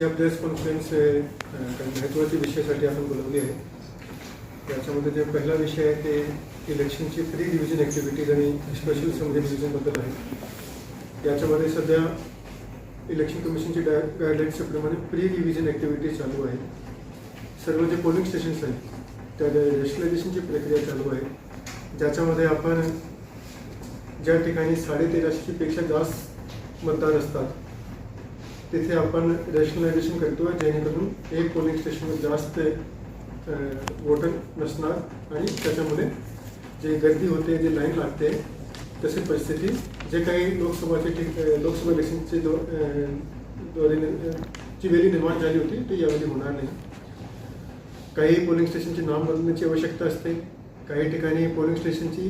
या press conference काही महत्त्वाच्या विषयासाठी आपण बोलवली आहे त्याच्यामध्ये जे पहिला विषय आहे ते इलेक्शनची प्री डिव्हिजन ॲक्टिव्हिटीज आणि स्पेशल समजे डिव्हिजनबद्दल आहे. याच्यामध्ये सध्या इलेक्शन कमिशनची डाय गाईडलाईन्सप्रमाणे प्री डिव्हिजन ॲक्टिव्हिटी चालू आहे. सर्व जे पोलिंग स्टेशन्स आहेत त्या रेशनलायझेशनची प्रक्रिया चालू आहे ज्याच्यामध्ये आपण ज्या ठिकाणी साडेतेराशेपेक्षा जास्त मतदार असतात तिथे आपण रॅशनलायझेशन करतो जेणेकरून एक पोलिंग स्टेशनवर जास्त वोटर नसणार आणि त्याच्यामुळे जे गर्दी होते जे लाईन लागते तशी परिस्थिती जे काही लोकसभाचे ठिक लोकसभा इलेक्शनचे दो द्वारे जी वेळी निर्माण झाली होती ती यावेळी होणार नाही. काही पोलिंग स्टेशनचे नाव बदलण्याची आवश्यकता असते. काही ठिकाणी पोलिंग स्टेशनची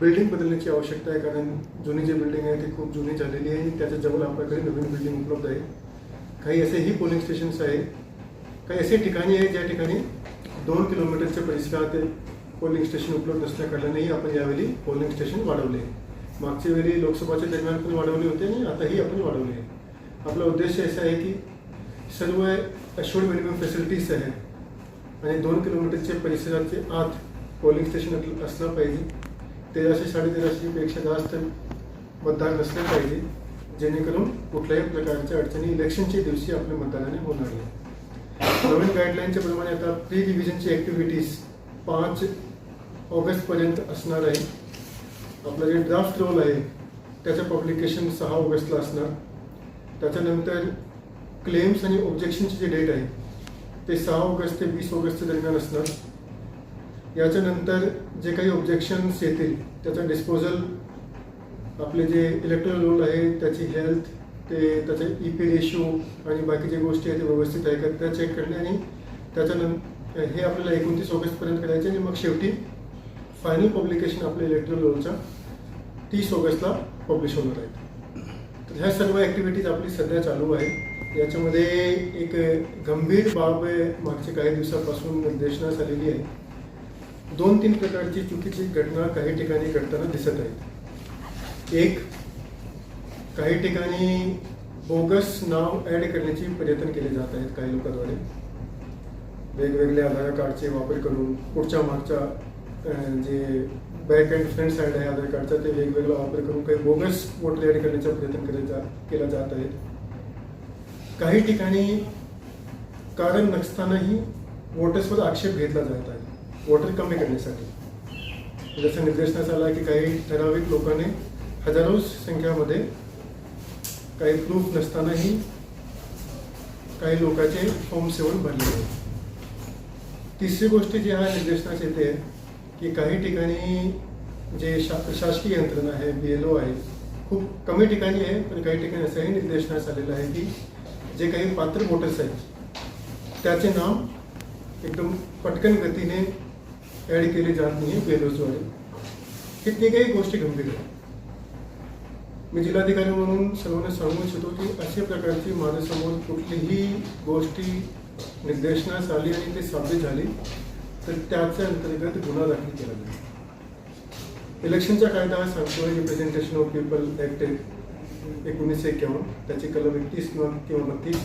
बिल्डिंग बदलण्याची आवश्यकता आहे कारण जुनी जी बिल्डिंग आहे ती खूप जुनी झालेली आहे. आणि त्याच्याजवळ आपल्याकडे नवीन बिल्डिंग उपलब्ध आहे. काही असेही पोलिंग स्टेशन्स आहे. काही असे ठिकाणी आहे ज्या ठिकाणी दोन किलोमीटरच्या परिसरात पोलिंग स्टेशन उपलब्ध नसल्याकारणानेही आपण यावेळी पोलिंग स्टेशन वाढवले. मागच्या वेळी लोकसभाच्या दरम्यान पण वाढवले होते आणि आताही आपण वाढवले आहे. आपला उद्देश असा आहे की सर्व अशोर्ड मिनिमम फॅसिलिटीज आहे आणि दोन किलोमीटरच्या परिसराचे आत पोलिंग स्टेशन असलं- असलं पाहिजे. तेराशे साडेतेराशेपेक्षा जास्त मतदार नसले पाहिजे जेणेकरून कुठल्याही प्रकारच्या अडचणी इलेक्शनच्या दिवशी आपल्या मतदानाने होणार नाही. नवीन गाईडलाईनच्या प्रमाणे आता प्री डिव्हिजनची ॲक्टिव्हिटीज पाच ऑगस्टपर्यंत असणार आहे. आपलं जे ड्राफ्ट रोल आहे त्याचं पब्लिकेशन सहा ऑगस्टला असणार. त्याच्यानंतर क्लेम्स आणि ऑब्जेक्शनची जे डेट आहे ते सहा ऑगस्ट ते वीस ऑगस्टच्या दरम्यान असणार. याच्यानंतर जे काही ऑब्जेक्शन्स येतील त्याचं डिस्पोजल आपले जे इलेक्ट्रॉनिक रोल आहे त्याची हेल्थ ते त्याचे ई पी रेशो आणि बाकीच्या गोष्टी आहेत ते व्यवस्थित आहे का त्या चेक करणे आणि त्याच्यानंतर हे आपल्याला एकोणतीस ऑगस्टपर्यंत करायचे आणि मग शेवटी फायनल पब्लिकेशन आपल्या इलेक्ट्रॉनिक रोलचा तीस ऑगस्टला पब्लिश होणार आहेत तर ह्या सर्व ॲक्टिव्हिटीज आपली सध्या चालू आहे याच्यामध्ये एक गंभीर बाब मागच्या काही दिवसापासून निर्देशनास आलेली आहे. दोन तीन प्रकारची चुकीची घटना काही ठिकाणी घडताना दिसत आहेत. एक काही ठिकाणी बोगस नाव ॲड करण्याचे प्रयत्न केले जात आहेत काही लोकांद्वारे. वेगवेगळ्या आधार कार्डचे वापर करून पुढच्या मागच्या जे बॅक अँड फ्रंट साईड आहे आधार कार्डचा ते वेगवेगळा वापर करून काही बोगस वोटर ॲड करण्याचा प्रयत्न केले जा केला जात आहे. काही ठिकाणी कारण नसतानाही वोटर्सवर आक्षेप घेतला जात आहे. वॉटर कमी करण्यासाठी. जसं निर्देशनास आला की काही ठराविक लोकांनी हजारो संख्यामध्ये काही प्रूफ नसतानाही काही लोकांचे फॉर्म सेवन भरले आहे तिसरी गोष्ट जी ह्या निर्देशनास येते की काही ठिकाणी जे शा शासकीय यंत्रणा आहे बी एल ओ आहे खूप कमी ठिकाणी आहे पण काही ठिकाणी असंही निर्देशनास आलेलं आहे की जे काही पात्र वोटर्स आहेत त्याचे नाव एकदम पटकन गतीने ॲड केले जात नाही बेरोजगारी हे तिघही काही गोष्टी गंभीर आहेत. मी जिल्हाधिकारी म्हणून सर्वांना सांगू इच्छितो की अशा प्रकारची माझ्यासमोर कुठलीही गोष्टी निर्देशनास आली आणि ते साध्य झाली तर त्याच्या अंतर्गत गुन्हा दाखल केला जाईल. इलेक्शनचा कायदा हा सांगतोय रिप्रेझेंटेशन ऑफ पीपल ॲक्ट एकोणीसशे एक्क्यावन्न त्याची कलम एकतीस किंवा किंवा बत्तीस.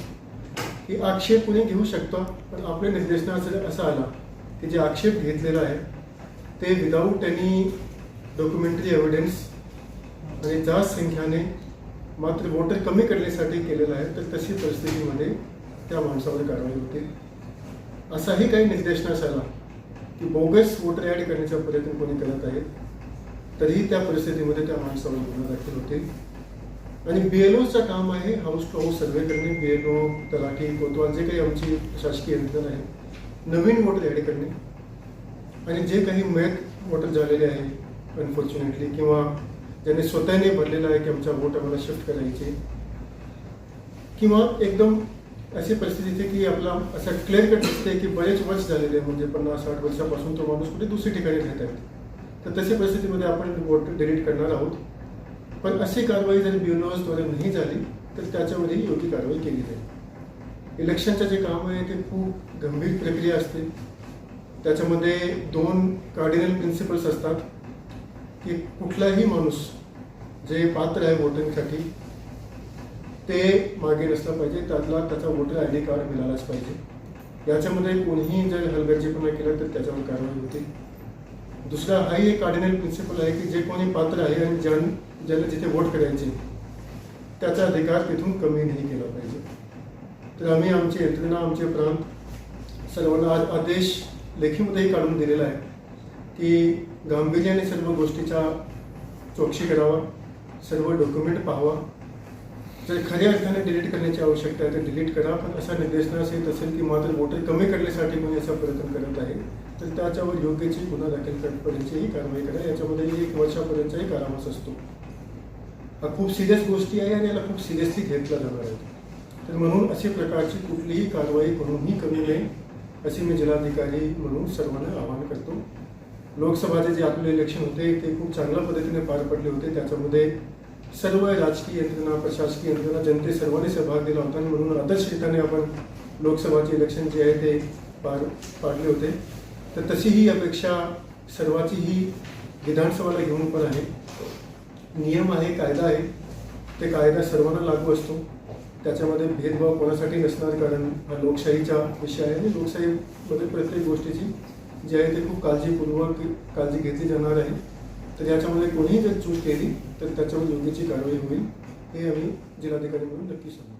की आक्षेप कुणी घेऊ शकतो? पण आपल्या निर्देशनास असा आला की जे आक्षेप घेतलेला आहे ते विदाऊट एनी डॉक्युमेंटरी एव्हिडन्स आणि जास्त संख्याने मात्र वोटर कमी करण्यासाठी केलेलं आहे तर तशी परिस्थितीमध्ये त्या माणसावर कारवाई होते. असाही काही निर्देशनास आला की बोगस वोटर ॲड करण्याचा प्रयत्न कोणी करत आहे तरीही त्या परिस्थितीमध्ये त्या माणसावर गुन्हा दाखल होतील आणि बी एल ओचं काम आहे हाऊस टू हाऊस सर्वे करणे. बी एल ओ तलाठी कोतवाल जे काही आमची शासकीय यंत्रणा आहे नवीन वोटर ॲड करणे. आणि जे काही मयत वोटर झालेले आहे अनफॉर्च्युनेटली किंवा ज्यांनी स्वतःने भरलेलं आहे की आमच्या वोट आम्हाला शिफ्ट करायचे. किंवा एकदम अशी परिस्थिती येते की आपला असा क्लिअर कट दिसते की बरेच वर्ष झालेले म्हणजे पन्नास साठ वर्षापासून तो माणूस कुठे दुसरी ठिकाणी राहत आहे. तर तशा परिस्थितीमध्ये आपण वोट डिलीट करणार आहोत. पण अशी कारवाई जर ब्युनोजद्वारे नाही झाली तर त्याच्यावरही योग्य कारवाई केली जाईल. इलेक्शनचं जे काम आहे ते खूप गंभीर प्रक्रिया असते. त्याच्यामध्ये दोन कार्डिनल प्रिन्सिपल्स असतात की कुठलाही माणूस जे पात्र आहे वोटिंगसाठी ते मागे नसलं पाहिजे त्यातला त्याचा वोटर आय डी कार्ड मिळालाच पाहिजे. याच्यामध्ये कोणीही जर हलगर्जीपणा केला तर त्याच्यावर कारवाई होते. दुसरा हाही एक कार्डिनल प्रिन्सिपल आहे की जे कोणी पात्र आहे आणि ज्यां ज्याला जिथे वोट करायचे त्याचा अधिकार तिथून कमी नाही केला पाहिजे. तर आम्ही आमची यंत्रणा आमचे प्रांत सर्वांना आज आदेश लेखीमध्येही काढून दिलेला आहे की गांभीर्याने सर्व गोष्टीचा चौकशी करावा सर्व डॉक्युमेंट पाहावा. जर खऱ्या अर्थाने डिलीट करण्याची आवश्यकता आहे तर डिलीट करा पण असा निर्देशनास येत असेल की मात्र वोटर कमी करण्यासाठी कोणी असा प्रयत्न करत आहे तर त्याच्यावर योग्यची गुन्हा दाखल करण्याचीही कारवाई करा. याच्यामध्ये एक वर्षापर्यंतही कारावास असतो. हा खूप सिरियस गोष्टी आहे आणि याला खूप सिरियसली घेतला जाणार आहे. तर म्हणून अशा प्रकारची कुठलीही कारवाई कोणूनही करू नये असे मी जिल्हाधिकारी म्हणून सर्वांना आवाहन करतो. लोकसभाचे जे आपले इलेक्शन होते ते खूप चांगल्या पद्धतीने पार पडले होते. त्याच्यामध्ये सर्व राजकीय यंत्रणा प्रशासकीय यंत्रणा जनते सर्वांनी सहभाग दिला होता आणि म्हणून आदर्शरित्याने आपण लोकसभाचे इलेक्शन जे आहे ते पार पाडले होते. तर तशी ही अपेक्षा सर्वाची ही विधानसभाला घेऊन पण आहे. नियम आहे कायदा आहे. ते कायदा सर्वांना लागू असतो. त्याच्यामध्ये भेदभाव कोणासाठी नसणार? कारण हा लोकशाहीचा विषय आहे. आणि लोकशाहीमध्ये प्रत्येक गोष्टीची जी आहे ते खूप काळजीपूर्वक काळजी घेतली जाणार आहे. तर याच्यामध्ये कोणीही जर चूक केली तर त्याच्यावर योग्यची कारवाई होईल. हे आम्ही जिल्हाधिकारी म्हणून नक्की सांगू.